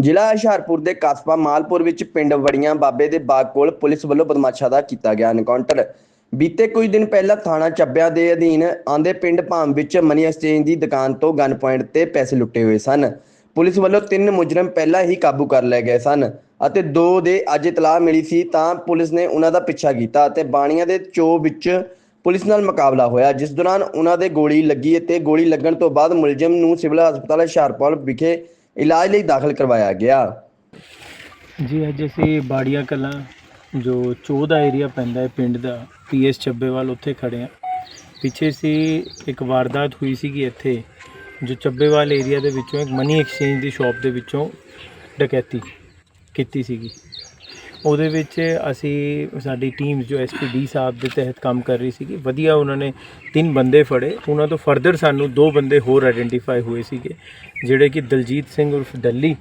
ਜ਼ਿਲ੍ਹਾ ਹੁਸ਼ਿਆਰਪੁਰ ਦੇ ਕਸਬਾ ਮਾਲਪੁਰ ਵਿੱਚ ਪਿੰਡ ਵੜੀਆਂ ਬਾਬੇ ਦੇ ਬਾਗ ਕੋਲ ਪੁਲਿਸ ਵੱਲੋਂ ਬਦਮਾਸ਼ਾਂ ਦਾ ਕੀਤਾ ਗਿਆ ਐਨਕਾਊਂਟਰ ਬੀਤੇ ਕੁਝ ਦਿਨ ਪਹਿਲਾਂ ਥਾਣਾ ਚੱਬਿਆਂ ਦੇ ਅਧੀਨ ਆਂਦੇ ਪਿੰਡ ਭਾਮ ਵਿੱਚ ਮਨੀ ਐਕਸਚੇਂਜ ਦੀ ਦੁਕਾਨ ਤੋਂ ਗਨ ਪੁਆਇੰਟ ਤੇ ਪੈਸੇ ਲੁੱਟੇ ਹੋਏ ਸਨ। ਪੁਲਿਸ ਵੱਲੋਂ ਤਿੰਨ ਮੁਜਰਮ ਪਹਿਲਾਂ ਹੀ ਕਾਬੂ ਕਰ ਲਏ ਗਏ ਸਨ ਅਤੇ ਦੋ ਦੇ ਅੱਜ ਇਤਲਾਹ ਮਿਲੀ ਸੀ, ਤਾਂ ਪੁਲਿਸ ਨੇ ਉਹਨਾਂ ਦਾ ਪਿੱਛਾ ਕੀਤਾ ਅਤੇ ਬਾਣੀਆਂ ਦੇ ਚੋ ਵਿੱਚ ਪੁਲਿਸ ਨਾਲ ਮੁਕਾਬਲਾ ਹੋਇਆ, ਜਿਸ ਦੌਰਾਨ ਉਹਨਾਂ ਦੇ ਗੋਲੀ ਲੱਗੀ ਅਤੇ ਗੋਲੀ ਲੱਗਣ ਤੋਂ ਬਾਅਦ ਮੁਲਜ਼ਮ ਨੂੰ ਸਿਵਲ ਹਸਪਤਾਲ ਹੁਸ਼ਿਆਰਪੁਰ ਵਿਖੇ ਇਲਾਜ ਲਈ ਦਾਖਲ ਕਰਵਾਇਆ ਗਿਆ। ਜੀ, ਅੱਜ ਅਸੀਂ ਬਾੜੀਆਂ ਕਲਾਂ ਜੋ ਚੋਹ ਦਾ ਏਰੀਆ ਪੈਂਦਾ ਹੈ, ਪਿੰਡ ਦਾ ਪੀਐਸ ਚੱਬੇਵਾਲ ਉੱਥੇ ਖੜੇ ਆ ਪਿੱਛੇ ਸੀ ਇੱਕ ਵਾਰਦਾਤ ਹੋਈ ਸੀਗੀ ਇੱਥੇ, ਜੋ ਚੱਬੇਵਾਲ ਏਰੀਆ ਦੇ ਵਿੱਚੋਂ ਇੱਕ ਮਨੀ ਐਕਸਚੇਂਜ ਦੀ ਸ਼ਾਪ ਦੇ ਵਿੱਚੋਂ ਡਕੈਤੀ ਕੀਤੀ ਸੀਗੀ। ਉਹਦੇ ਵਿੱਚ ਅਸੀਂ ਸਾਡੀ ਟੀਮ ਜੋ ਐਸਪੀਡੀ ਸਾਹਿਬ ਦੇ ਤਹਿਤ ਕੰਮ ਕਰ ਰਹੀ ਸੀਗੀ, ਵਧੀਆ ਉਹਨਾਂ ਨੇ ਤਿੰਨ ਬੰਦੇ ਫੜੇ। ਉਹਨਾਂ ਤੋਂ ਫਰਦਰ ਸਾਨੂੰ ਦੋ ਬੰਦੇ ਹੋਰ ਆਇਡੈਂਟੀਫਾਈ ਹੋਏ ਸੀਗੇ, ਜਿਹੜੇ ਕਿ ਦਲਜੀਤ ਸਿੰਘ ਉਰਫ ਦੱਲੀ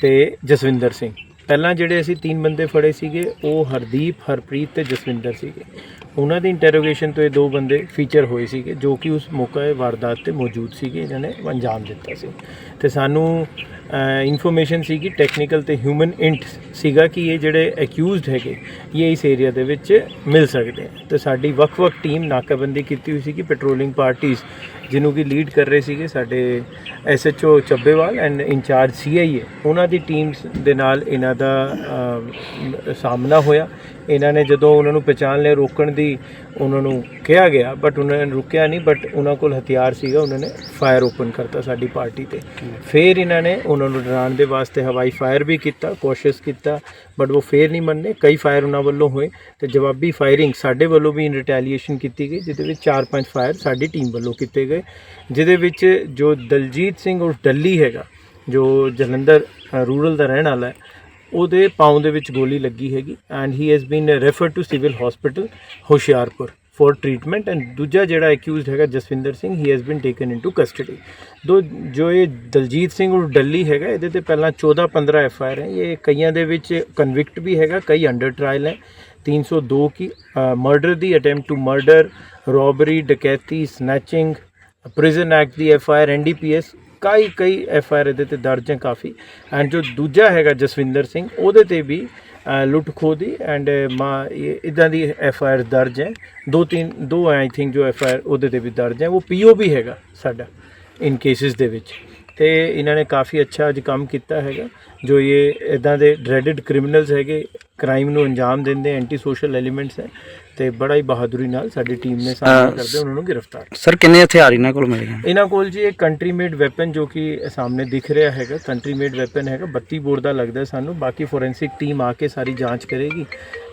ਤੇ ਜਸਵਿੰਦਰ ਸਿੰਘ। ਪਹਿਲਾਂ ਜਿਹੜੇ ਅਸੀਂ ਤਿੰਨ ਬੰਦੇ ਫੜੇ ਸੀਗੇ, ਉਹ ਹਰਦੀਪ, ਹਰਪ੍ਰੀਤ ਤੇ ਜਸਵਿੰਦਰ ਸੀਗੇ। ਉਹਨਾਂ ਦੀ ਇੰਟਰੋਗੇਸ਼ਨ ਤੋਂ ਇਹ ਦੋ ਬੰਦੇ ਫੀਚਰ ਹੋਏ ਸੀਗੇ, ਜੋ ਕਿ ਉਸ ਮੌਕੇ ਵਾਰਦਾਤ ਤੇ ਮੌਜੂਦ ਸੀਗੇ, ਇਹਨਾਂ ਨੇ ਅੰਜਾਮ ਦਿੱਤਾ ਸੀ। ਤੇ ਸਾਨੂੰ ਇਨਫੋਰਮੇਸ਼ਨ ਸੀਗੀ ਟੈਕਨੀਕਲ ਤੇ ਹਿਊਮਨ ਇੰਟ ਸੀਗਾ ਕਿ ਇਹ ਜਿਹੜੇ ਅਕਿਊਜ਼ਡ ਹੈਗੇ, ਇਹ ਇਸ ਏਰੀਆ ਦੇ ਵਿੱਚ ਮਿਲ ਸਕਦੇ ਆ। ਤੇ ਸਾਡੀ ਵੱਖ-ਵੱਖ ਟੀਮ ਨਾਕਾਬੰਦੀ ਕੀਤੀ ਹੋਈ ਸੀਗੀ ਪੈਟਰੋਲਿੰਗ ਪਾਰਟੀਆਂ ਜਿਹਨੂੰ ਕਿ ਲੀਡ ਕਰ ਰਹੇ ਸੀਗੇ ਸਾਡੇ SHO Chabbewal and incharge CIA ਉਹਨਾਂ ਦੀ ਟੀਮਸ ਦੇ ਨਾਲ ਇਹਨਾਂ ਦਾ ਸਾਹਮਣਾ ਹੋਇਆ। ਇਹਨਾਂ ਨੇ ਜਦੋਂ ਉਹਨਾਂ ਨੂੰ ਪਛਾਣ ਲਿਆ, ਰੋਕਣ ਦੀ ਉਹਨਾਂ ਨੂੰ ਕਿਹਾ ਗਿਆ ਬਟ ਉਹਨਾਂ ਨੇ ਰੁਕਿਆ ਨਹੀਂ ਬਟ ਉਹਨਾਂ ਕੋਲ ਹਥਿਆਰ ਸੀਗਾ, ਉਹਨਾਂ ਨੇ ਫਾਇਰ ਓਪਨ ਕਰਤਾ ਸਾਡੀ ਪਾਰਟੀ ਤੇ। ਫਿਰ ਇਹਨਾਂ ਨੇ ਉਹਨਾਂ ਨੂੰ ਡਰਾਉਣ ਦੇ ਵਾਸਤੇ ਹਵਾਈ ਫਾਇਰ ਵੀ ਕੀਤਾ ਕੋਸ਼ਿਸ਼ ਕੀਤਾ ਬਟ ਉਹ ਫੇਰ ਨਹੀਂ ਮੰਨੇ। ਕਈ ਫਾਇਰ ਉਹਨਾਂ ਵੱਲੋਂ ਹੋਏ ਤੇ ਜਵਾਬੀ ਫਾਇਰਿੰਗ ਸਾਡੇ ਵੱਲੋਂ ਵੀ ਇਨ ਰਿਟੈਲੀਏਸ਼ਨ ਕੀਤੀ ਗਈ, ਜਿਹਦੇ ਵਿੱਚ 4-5 ਫਾਇਰ ਸਾਡੀ ਟੀਮ ਵੱਲੋਂ ਕੀਤੇ ਗਏ, ਜਿਹਦੇ ਵਿੱਚ ਜੋ ਦਲਜੀਤ ਸਿੰਘ ਉਰਫ ਡੱਲੀ ਹੈਗਾ, ਜੋ ਜਲੰਧਰ ਰੂਰਲ ਦਾ ਰਹਿਣ ਵਾਲਾ ਹੈ ਉਹਦੇ ਪਾਉਂ ਦੇ ਵਿੱਚ ਗੋਲੀ ਲੱਗੀ ਹੈਗੀ and he has been referred to civil hospital Hoshiarpur for treatment and ਦੂਜਾ ਜਿਹੜਾ ਅਕਿਊਜ਼ਡ ਹੈਗਾ Jaswinder Singh he has been taken into custody ਦੋ, ਜੋ ਇਹ ਦਲਜੀਤ ਸਿੰਘ ਉਰ ਡੱਲੀ ਹੈਗਾ, ਇਹਦੇ ਤੇ ਪਹਿਲਾਂ 14 15 ਐਫ ਆਈ ਆਰ ਹੈ। ਇਹ ਕਈਆਂ ਦੇ ਵਿੱਚ ਕਨਵਿਕਟ ਵੀ ਹੈਗਾ, ਕਈ ਅੰਡਰ ਟ੍ਰਾਇਲ ਹੈ। 302 ਕੀ ਮਰਡਰ ਦੀ ਅਟੈਂਪਟ ਟੂ ਮਰਡਰ ਰੋਬਰੀ ਡਕੈਤੀ ਸਨੈਚਿੰਗ ਪ੍ਰਿਜ਼ਨ ਐਕਟ ਦੀ ਐਫ ਆਈ ਆਰ ਐਨਡੀਪੀਐਸ ਕਈ ਕਈ ਐਫ ਆਈ ਆਰ ਇਹਦੇ ਤੇ ਦਰਜ ਹੈ ਕਾਫੀ। ਐਂਡ ਜੋ ਦੂਜਾ ਹੈਗਾ ਜਸਵਿੰਦਰ ਸਿੰਘ, ਉਹਦੇ ਤੇ ਵੀ ਲੁੱਟ ਖੋਹ ਦੀ ਐਂਡ ਮਾ ਇਦਾਂ ਦੀ ਐਫ ਆਈ ਆਰ ਦਰਜ ਹੈ। ਦੋ ਤਿੰਨ, ਦੋ ਆਈ ਥਿੰਕ ਜੋ ਐਫ ਆਈ ਆਰ ਉਹਦੇ ਤੇ ਵੀ ਦਰਜ ਹੈ। ਉਹ ਪੀਓ ਵੀ ਹੈਗਾ ਸਾਡਾ ਇਨ ਕੇਸਿਸ ਦੇ ਵਿੱਚ। ਤੇ ਇਹਨਾਂ ਨੇ ਕਾਫੀ ਅੱਛਾ ਅੱਜ ਕੰਮ ਕੀਤਾ ਹੈਗਾ। ਜੋ ਇਹ ਇਦਾਂ ਦੇ ਡਰੈਡਡ ਕ੍ਰਿਮੀਨਲਸ ਹੈਗੇ ਕ੍ਰਾਈਮ ਨੂੰ ਅੰਜਾਮ ਦਿੰਦੇ ਐਂਟੀ ਸੋਸ਼ਲ ਐਲੀਮੈਂਟਸ ਹੈ। ਤੇ ਬੜਾ ਹੀ ਬਹਾਦਰੀ ਨਾਲ ਸਾਡੀ ਟੀਮ ਨੇ ਸਾਹਮਣਾ ਕਰਦੇ ਉਹਨਾਂ ਨੂੰ ਗ੍ਰਿਫਤਾਰ ਸਰ ਕਿੰਨੇ ਹਥਿਆਰ ਇਹਨਾਂ ਕੋਲ ਮਿਲੇ ਹਨ? ਇਹਨਾਂ ਕੋਲ ਜੀ ਇੱਕ ਕੰਟਰੀ ਮੇਡ ਵੈਪਨ ਜੋ ਕਿ ਸਾਹਮਣੇ ਦਿਖ ਰਿਹਾ ਹੈਗਾ ਕੰਟਰੀ ਮੇਡ ਵੈਪਨ ਹੈਗਾ 32 ਬੋਰ ਦਾ ਲੱਗਦਾ ਸਾਨੂੰ ਬਾਕੀ ਫੋਰੈਂਸਿਕ ਟੀਮ ਆ ਕੇ ਸਾਰੀ ਜਾਂਚ ਕਰੇਗੀ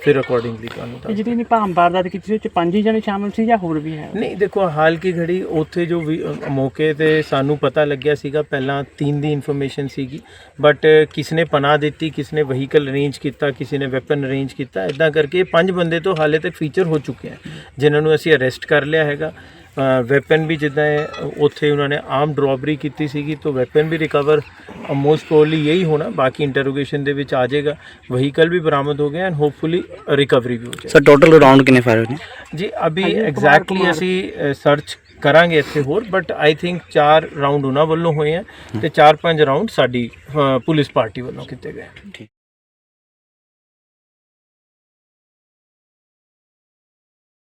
ਫਿਰ ਅਕੋਰਡਿੰਗਲੀ ਤੁਹਾਨੂੰ ਇਹ ਦੱਸ ਜਿਹੜੀ ਨਹੀਂ ਭਾਮ ਵਾਰਦਾਤ ਕੀਤੀ ਸੀ ਉਹ ਚ ਪੰਜ ਹੀ ਜਣੇ ਸ਼ਾਮਲ ਸੀ ਜਾਂ ਹੋਰ ਵੀ ਹੈ? ਨਹੀਂ ਦੇਖੋ ਹਾਲ ਕੀ ਘੜੀ ਉੱਥੇ ਜੋ ਵੀ ਮੌਕੇ ਤੇ ਸਾਨੂੰ ਪਤਾ ਲੱਗਿਆ ਸੀਗਾ ਪਹਿਲਾਂ ਤਿੰਨ ਦੀ ਇਨਫੋਰਮੇਸ਼ਨ ਸੀਗੀ ਬਟ ਕਿਸ ਨੇ ਪਨਾਹ ਦਿੱਤੀ ਕਿਸ ਨੇ ਵਹੀਕਲ ਅਰੇਂਜ ਕੀਤਾ ਕਿਸੇ ਨੇ ਵੈਪਨ ਅਰੇਂਜ ਕੀਤਾ ਇਦਾਂ ਕਰਕੇ ਪੰਜ ਬੰਦੇ ਤੋਂ ਹਾਲੇ ਤੱਕ ਫੀਚਰ ਹੋ ਚੁੱਕੇ ਹਨ ਜਿਨ੍ਹਾਂ ਨੂੰ ਅਸੀਂ ਅਰੈਸਟ ਕਰ ਲਿਆ ਹੈਗਾ। ਵੈਪਨ ਵੀ ਜਿੱਦਾਂ ਇਹ ਉੱਥੇ ਉਹਨਾਂ ਨੇ ਆਰਮਡ ਰੋਬਰੀ ਕੀਤੀ ਸੀਗੀ ਤਾਂ ਵੈਪਨ ਵੀ ਰਿਕਵਰ ਮੋਸਟ ਪ੍ਰੋਬਬਲੀ ਯਹੀ ਹੋਣਾ ਬਾਕੀ ਇੰਟਰੋਗੇਸ਼ਨ ਦੇ ਵਿੱਚ ਆ ਜਾਏਗਾ। ਵਹੀਕਲ ਵੀ ਬਰਾਮਦ ਹੋ ਗਿਆ ਐਂਡ ਹੋਪਫੁਲੀ ਰਿਕਵਰੀ ਵੀ ਹੋ ਜਾਏਗੀ। ਸਰ ਟੋਟਲ ਰਾਉਂਡ ਕਿੰਨੇ ਫਾਇਰ ਹੋਏ ਜੀ ਅਭੀ ਐਗਜ਼ੈਕਟਲੀ ਅਸੀਂ ਸਰਚ ਕਰਾਂਗੇ ਇੱਥੇ ਹੋਰ ਬਟ ਆਈ ਥਿੰਕ 4 ਰਾਉਂਡ ਉਹਨਾਂ ਵੱਲੋਂ ਹੋਏ ਆ ਤੇ 4-5 ਰਾਉਂਡ ਸਾਡੀ ਅ, ਪੁਲਿਸ ਪਾਰਟੀ ਵੱਲੋਂ ਕੀਤੇ ਗਏ